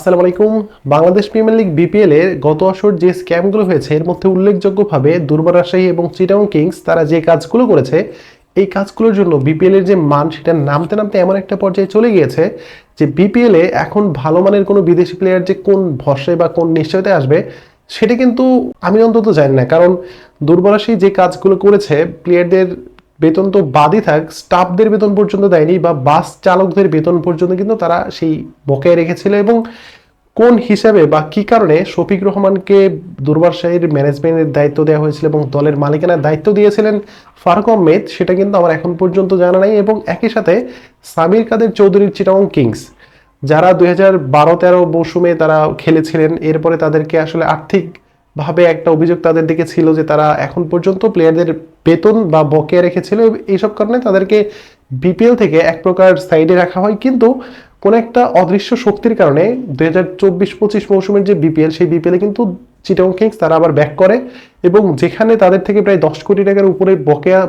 আসসালামু আলাইকুম। Bangladesh premier league BPL এর গত আসর যে স্ক্যামগুলো হয়েছে, এর মধ্যে উল্লেখযোগ্যভাবে দুর্বার রাজশাহী এবং চিটাং কিংস তারা যে কাজগুলো করেছে, এই কাজগুলোর জন্য বিপিএল এর যে মান সেটা নামতে নামতে এমন একটা পর্যায়ে চলে গিয়েছে যে বিপিএল এ এখন ভালো মানের কোনো বিদেশি প্লেয়ার যে কোন ভরসায় বা কোন নিশ্চয়তায় আসবে, সেটা কিন্তু আমি অন্তত জানি না। কারণ দুর্বরাশি যে কাজগুলো করেছে প্লেয়ারদের বেতন তো বাদই থাক, স্টাফদের বেতন পর্যন্ত দেয়নি বা বাস চালকদের বেতন পর্যন্ত কিন্তু তারা সেই বকেয়া রেখেছিল এবং কোন হিসাবে বা কি কারণে শফিক রহমানকে দুর্বার শাহীর ম্যানেজমেন্টের দায়িত্ব দেওয়া হয়েছিল এবং দলের মালিকানার দায়িত্ব দিয়েছিলেন ফারুক আহমেদ, সেটা কিন্তু আমার এখন পর্যন্ত জানা নাই এবং একই সাথে সামির কাদের চৌধুরীর চিটাং কিংস, যারা দুই হাজার বারো তেরো মৌসুমে তারা খেলেছিলেন, এরপরে তাদেরকে আসলে আর্থিক ভাবে একটা অভিযোগ তাদের দিকে ছিল যে তারা এখন পর্যন্ত প্লেয়ারদের বেতন বা বকেয়া রেখেছিল। এইসব কারণে তাদেরকে বিপিএল থেকে এক প্রকার সাইডে রাখা হয়। কিন্তু কোন একটা অদৃশ্য শক্তির কারণে দুই হাজার চব্বিশ পঁচিশ মৌসুমের যে বিপিএল সেই বিপিএলে কিন্তু চিটং কিংস তারা আবার ব্যাক করে এবং যেখানে তাদের থেকে প্রায় দশ কোটি টাকার উপরে বকেয়া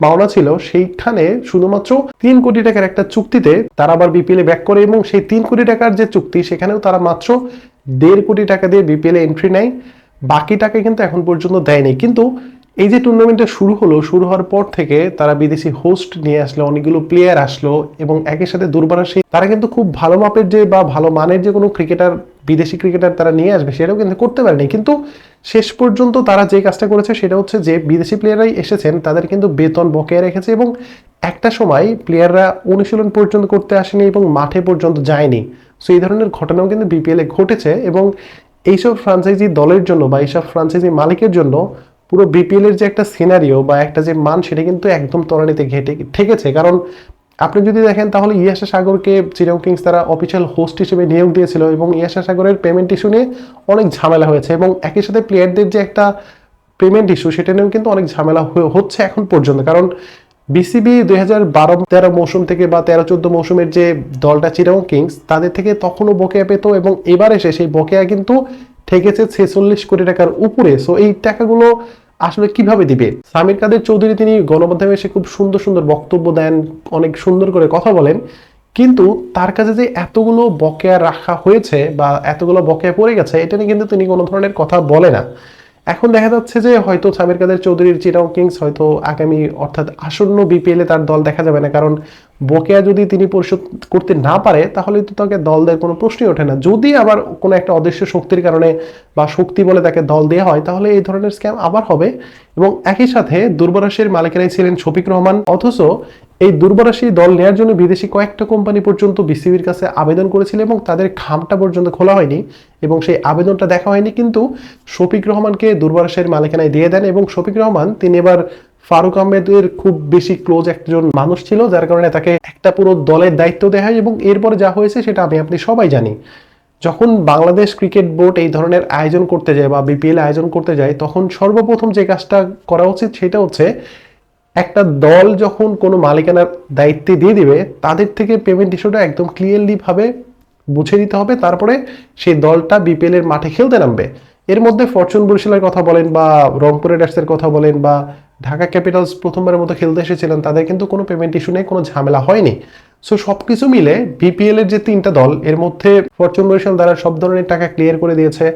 পাওনা ছিল, সেইখানে শুধুমাত্র তিন কোটি টাকার একটা চুক্তিতে তারা আবার বিপিএল ব্যাক করে এবং সেই তিন কোটি টাকার যে চুক্তি, সেখানেও তারা মাত্র দেড় কোটি টাকা দিয়ে বিপিএল এন্ট্রি নেয়। বাকি টাকা কিন্তু এখন পর্যন্ত দেয়নি। কিন্তু এই যে টুর্নামেন্টটা শুরু হলো, শুরু হওয়ার পর থেকে তারা বিদেশি হোস্ট নিয়ে আসলো, অনেকগুলো প্লেয়ার আসলো এবং একই সাথে দুর্বার আসে। তারা কিন্তু খুব ভালো মাপের যে বা ভালো মানের যে কোনো ক্রিকেটার বিদেশি ক্রিকেটার তারা নিয়ে আসবে, সেটাও কিন্তু করতে পারেনি। কিন্তু শেষ পর্যন্ত তারা যে কাজটা করেছে, সেটা হচ্ছে যে বিদেশি প্লেয়াররাই এসেছেন, তাদের কিন্তু বেতন বকেয়া রেখেছে এবং একটা সময় প্লেয়াররা অনুশীলন পর্যন্ত করতে আসেনি এবং মাঠে পর্যন্ত যায়নি। সো এই ধরনের ঘটনাও কিন্তু বিপিএল ঘটেছে এবং এইসব ফ্রাঞ্চাইজি দলের জন্য বা এইসব ফ্রাঞ্চাইজি মালিকের জন্য পুরো বিপিএল এর যে একটা সিনারিও বা একটা যে মান সেটা কিন্তু একদম তলানিতে ঘেটে ঠেকেছে। কারণ আপনি যদি দেখেন তাহলে ইয়াসা সাগরকে চিরং কিংস তারা অফিসিয়াল হোস্ট হিসেবে নিয়োগ দিয়েছিল এবং ইয়াসা সাগরের পেমেন্ট ইস্যু নিয়ে অনেক ঝামেলা হয়েছে এবং একই সাথে প্লেয়ারদের যে একটা পেমেন্ট ইস্যু সেটা নিয়েও কিন্তু অনেক ঝামেলা হচ্ছে এখন পর্যন্ত। কারণ বিসিবি দুই হাজার বারো তেরো মৌসুম থেকে বা তেরো চোদ্দ মৌসুমের যে দলটা চিরাং কিংস, তাদের থেকে তখনও বকেয়া পেত এবং এবার এসে সেই বকেয়া কিন্তু ঠেকেছে ছেচল্লিশ কোটি টাকার উপরে। সো এই টাকাগুলো আসলে কীভাবে দিবে? সামির কাদের চৌধুরী তিনি গণমাধ্যমে এসে খুব সুন্দর সুন্দর বক্তব্য দেন, অনেক সুন্দর করে কথা বলেন। কিন্তু তার কাছে যে এতগুলো বকেয়া রাখা হয়েছে বা এতগুলো বকেয়া পড়ে গেছে, এটা নিয়ে কিন্তু তিনি কোনো ধরনের কথা বলে না। এখন দেখা যাচ্ছে যে হয়তো সামির কাদের চৌধুরীর চিটাং কিংস হয়তো আগামী অর্থাৎ আসন্ন বিপিএল তার দল দেখা যাবে না। কারণ বকেয়া যদি তিনি পরিশোধ করতে না পারে, তাহলে তো তাকে দল দেওয়ার কোনো প্রশ্নই ওঠে না। যদি আবার কোনো একটা অদৃশ্য শক্তির কারণে বা শক্তি বলে তাকে দল দেওয়া হয়, তাহলে এই ধরনের স্ক্যাম আবার হবে। এবং একই সাথে দুর্বরাশির মালিকানাই ছিলেন শফিক রহমান। অথচ এই দুর্বরাশি দল নেওয়ার জন্য বিদেশি কয়েকটা কোম্পানি পর্যন্ত বিসিবির কাছে আবেদন করেছিল এবং তাদের খামটা পর্যন্ত খোলা হয়নি এবং সেই আবেদনটা দেখা হয়নি, কিন্তু শফিক রহমানকে দুর্বরাশির মালিকানায় দিয়ে দেন এবং শফিক রহমান, তিনি এবার ফারুক আহমেদের খুব বেশি ক্লোজ একজন মানুষ ছিল, যার কারণে তাকে একটা পুরো দলের দায়িত্ব দেওয়া হয় এবং এরপরে যা হয়েছে সেটা আমি, আপনি সবাই জানি। যখন বাংলাদেশ ক্রিকেট বোর্ড এই ধরনের আয়োজন করতে যায় বা বিপিএল আয়োজন করতে যায়, তখন সর্বপ্রথম যে কাজটা করা উচিত সেটা হচ্ছে একটা দল যখন কোনো মালিকানার দায়িত্বে দিয়ে দিবে, তাদের থেকে পেমেন্ট ইস্যুটা একদম ক্লিয়ারলিভাবে বুঝে দিতে হবে। তারপরে সেই দলটা বিপিএল এর মাঠে খেলতে নামবে। এর মধ্যে ফরচুন বরিশালের কথা বলেন বা রংপুর রাইডার্সের কথা বলেন বা ঢাকা ক্যাপিটালস প্রথমবারের মতো খেলতে এসেছিলেন, তাদের কিন্তু কোনো পেমেন্ট ইস্যু নেই কোনো ঝামেলা হয়নি। সো সবকিছু মিলে বিপিএল এর যে তিনটা দল, এর মধ্যে ফরচুন বরিশাল দ্বারা সব ধরনের টাকা ক্লিয়ার করে দিয়েছে।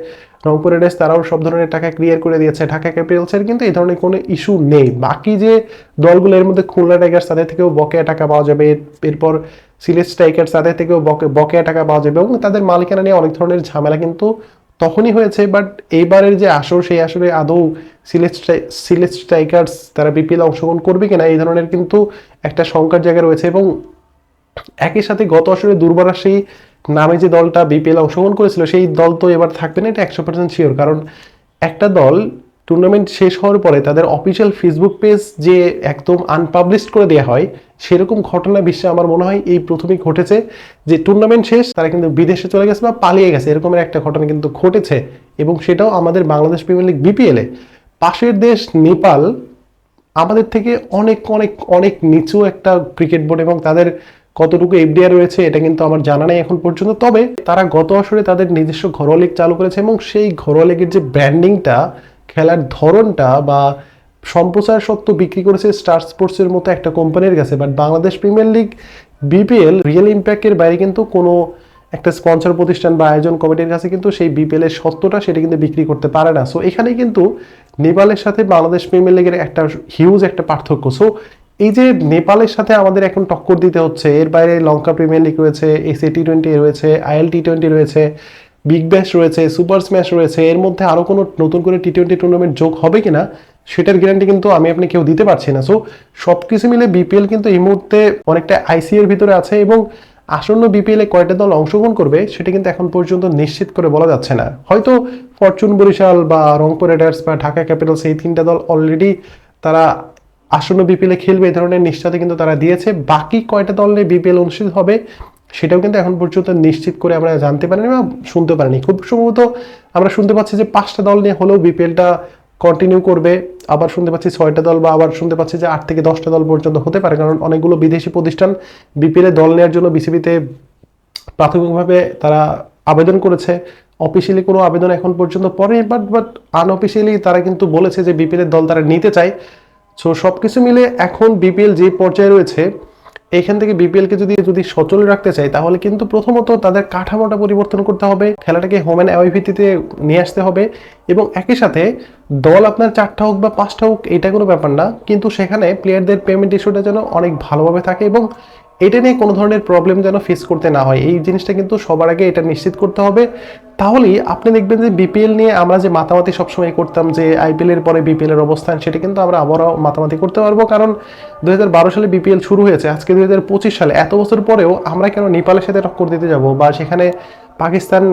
রংপুর রাইডার্স তারাও সব ধরনের টাকা ক্লিয়ার করে দিয়েছে ঢাকা ক্যাপিটালসের কিন্তু এই ধরনের কোনো ইস্যু নেই। বাকি যে দলগুলো, এর মধ্যে খুলনা টাইগার্স, তাদের থেকেও বকেয়া টাকা পাওয়া যাবে। এরপর সিলেট স্ট্রাইকার্স, তাদের থেকেও বকে- বকেয়া টাকা পাওয়া যাবে। এবং তাদের মালিকানা নিয়ে অনেক ধরনের ঝামেলা কিন্তু তখনই হয়েছে। বাট এইবারের যে আসর, সেই আসরে আদৌ সিলেট সিলেট স্ট্রাইকার্স, তারা বিপিএল অংশগ্রহণ করবে কিনা, এই ধরনের কিন্তু একটা শঙ্কার জায়গা রয়েছে। এবং একই সাথে গত আসরে দুর্বরা সেই নামে যে দলটা বিপিএল অংশগ্রহণ করেছিল, সেই দল তো এবার থাকবে না, এটা একশো পার্সেন্ট শিওর কারণ একটা দল টুর্নামেন্ট শেষ হওয়ার পরে তাদের অফিসিয়াল ফেসবুক পেজ যে একদম আনপাবলিশড করে দেওয়া হয়, সেরকম ঘটনা বিশ্বে আমার মনে হয় এই প্রথমেই ঘটেছে যে টুর্নামেন্ট শেষ, তারা কিন্তু বিদেশে চলে গেছে বা পালিয়ে গেছে, এরকমের একটা ঘটনা কিন্তু ঘটেছে। এবং সেটাও আমাদের বাংলাদেশ প্রিমিয়ার লিগ বিপিএলে পাশের দেশ নেপাল, আমাদের থেকে অনেক অনেক অনেক নিচু একটা ক্রিকেট বোর্ড এবং তাদের কতটুকু এফডিআর রয়েছে এটা কিন্তু আমার জানা নেই এখন পর্যন্ত। তবে তারা গত আসরে তাদের নিজস্ব ঘরোয়া লিগ চালু করেছে এবং সেই ঘরোয়া লিগের যে ব্র্যান্ডিংটা খেলার ধরনটা বা সম্প্রচার সত্ত্ব বিক্রি করেছে স্টার স্পোর্টসের মতো একটা কোম্পানির কাছে। But Bangladesh premier league BPL real ইম্প্যাক্টের বাইরে কিন্তু কোনো একটা স্পন্সর প্রতিষ্ঠান বা আয়োজন কমিটির কাছে কিন্তু সেই বিপিএল এর সত্যটা সেটা কিন্তু বিক্রি করতে পারে না। সো এখানে কিন্তু নেপালের সাথে বাংলাদেশ প্রিমিয়ার লিগের একটা হিউজ একটা পার্থক্য। সো এই যে নেপালের সাথে আমাদের এখন টক্কর দিতে হচ্ছে, এর বাইরে লঙ্কা প্রিমিয়ার লিগ রয়েছে, এসএ টি টোয়েন্টি রয়েছে, আইএল টি টোয়েন্টি রয়েছে, বিগ ব্যাশ রয়েছে, সুপার স্ম্যাশ রয়েছে, এর মধ্যে আরও কোনো নতুন করে টি টোয়েন্টি টুর্নামেন্ট যোগ হবে কিনা সেটার গ্যারান্টি কিন্তু আমি আপনি কেউ দিতে পারছি না। সো সব কিছু মিলে বিপিএল কিন্তু এই মুহূর্তে অনেকটা আইসিএর ভিতরে আছে এবং আসন্ন বিপিএল কয়টা দল অংশগ্রহণ করবে সেটা কিন্তু এখন পর্যন্ত নিশ্চিত করে বলা যাচ্ছে না। হয়তো ফরচুন বরিশাল বা রংপুর রাইডার্স বা ঢাকা ক্যাপিটালস এই তিনটা দল অলরেডি তারা আসন্ন বিপিএল খেলবে এই ধরনের নিশ্চয়তা কিন্তু তারা দিয়েছে। বাকি কয়টা দল নিয়ে বিপিএল অনুষ্ঠিত হবে সেটাও কিন্তু এখন পর্যন্ত নিশ্চিত করে আমরা জানতে পারিনি বা শুনতে পারিনি। খুব সম্ভবত আমরা শুনতে পাচ্ছি যে পাঁচটা দল নিয়ে হলেও বিপিএলটা কন্টিনিউ করবে। আবার শুনতে পাচ্ছি ছয়টা দল বা আবার শুনতে পাচ্ছি যে আট থেকে দশটা দল পর্যন্ত হতে পারে। কারণ অনেকগুলো বিদেশি প্রতিষ্ঠান বিপিএল দল নেওয়ার জন্য বিসিবিতে প্রাথমিকভাবে তারা আবেদন করেছে। অফিসিয়ালি কোনো আবেদন এখন পর্যন্ত পরে বাট বাট আনঅফিসিয়ালি তারা কিন্তু বলেছে যে বিপিএল এর দল তারা নিতে চায়। সো সব কিছু মিলে এখন বিপিএল যে পর্যায়ে রয়েছে, এখান থেকে বিপিএলকে যদি যদি সচল রাখতে চাই তাহলে কিন্তু প্রথমত তাদের কাঠামোটা পরিবর্তন করতে হবে, খেলাটাকে হোম অ্যান্ড অ্যাওয়ে ভিত্তিতে নিয়ে আসতে হবে এবং একই সাথে দল আপনার চারটা হোক বা পাঁচটা হোক, এটা কোনো ব্যাপার না। কিন্তু সেখানে প্লেয়ারদের পেমেন্ট ইস্যুটা যেন অনেক ভালোভাবে থাকে এবং এটা নিয়ে কোনো ধরনের প্রবলেম যেন ফেস করতে না হয়। এই জিনিসটা কিন্তু সবার আগে এটা নিশ্চিত করতে হবে। তাহলেই আপনি দেখবেন যে বিপিএল নিয়ে আমরা যে মাতামাতি সবসময় করতাম, যে আইপিএল এর পরে বিপিএল এর অবস্থান, সেটা কিন্তু আমরা আবারও মাতামাতি করতে পারব। কারণ দু হাজার বারো সালে বিপিএল শুরু হয়েছে। আজকে দু হাজার পঁচিশ সালে এত বছর পরেও আমরা কেন নেপালের সাথে টক্কর দিতে যাব? বা সেখানে পাকিস্তান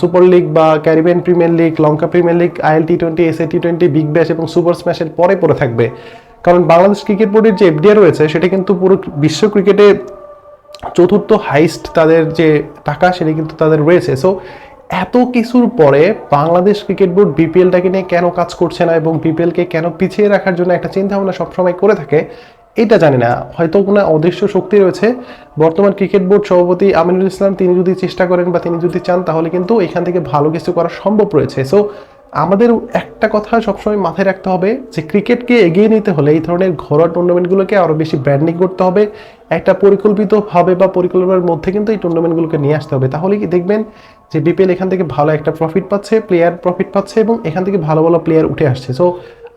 সুপার লিগ বা Caribbean premier league, Lanka premier league IL T twenty S T twenty big bash এবং সুপার স্ম্যাশের পরে পড়ে থাকবে। কারণ বাংলাদেশ ক্রিকেট বোর্ডের যে এফডিআর রয়েছে, সেটা কিন্তু পুরো বিশ্ব ক্রিকেটে চতুর্থ হাইস্ট তাদের যে টাকা, সেটা কিন্তু তাদের রয়েছে। সো এত কিছুর পরে বাংলাদেশ ক্রিকেট বোর্ড বিপিএলটাকে নিয়ে কেন কাজ করছে না এবং বিপিএলকে কেন পিছিয়ে রাখার জন্য একটা চিন্তা ভাবনা সবসময় করে থাকে, এটা জানি না। হয়তো কোনো অদৃশ্য শক্তি রয়েছে। বর্তমান ক্রিকেট বোর্ড সভাপতি আমিনুল ইসলাম, তিনি যদি চেষ্টা করেন বা তিনি যদি চান, তাহলে কিন্তু এখান থেকে ভালো কিছু করা সম্ভব রয়েছে। সো আমাদের একটা কথা সবসময় মাথায় রাখতে হবে যে ক্রিকেটকে এগিয়ে নিতে হলে এই ধরনের ঘরোয়া টুর্নামেন্টগুলোকে আরও বেশি ব্র্যান্ডিং করতে হবে। একটা পরিকল্পিতভাবে বা পরিকল্পনার মধ্যে কিন্তু এই টুর্নামেন্টগুলোকে নিয়ে আসতে হবে। তাহলে কি দেখবেন যে বিপিএল এখান থেকে ভালো একটা প্রফিট পাচ্ছে প্লেয়ার প্রফিট পাচ্ছে এবং এখান থেকে ভালো ভালো প্লেয়ার উঠে আসছে। সো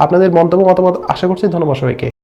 আপনাদের মন্তব্য, মতামত আশা করছি ধন্যবাদ সবাইকে।